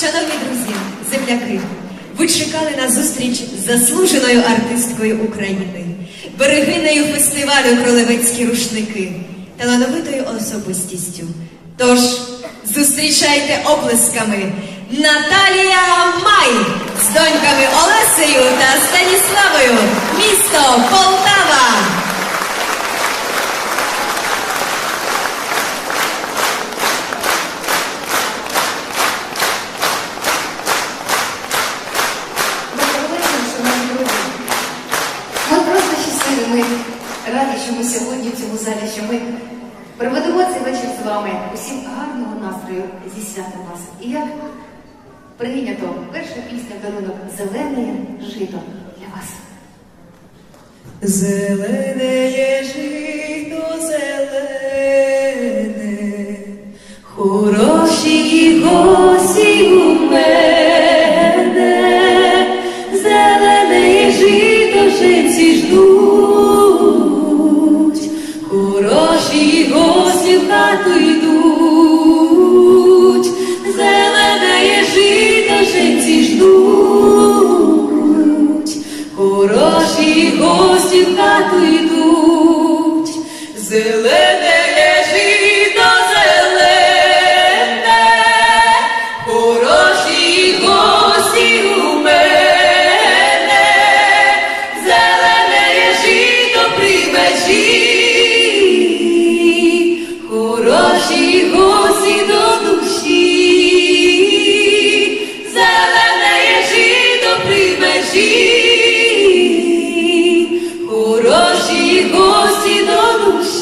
Шановні друзі, земляки, ви чекали на зустріч з заслуженою артисткою України, берегинею фестивалю Кролевецькі рушники, талановитою особистістю. Тож зустрічайте оплесками Наталія Май з доньками Олесею та Станіславою, місто Полтава. Раді, що ми сьогодні в цьому залі, що ми проведемо цей вечір з вами. Усім гарного настрою зі святом вас. І як прийнято, перша пісня дарунок зелене жито для вас. Зелене жито Гості в хату йдуть, зелене жито женці ждуть, хороші гості в хату йдуть, зелене. Jesus.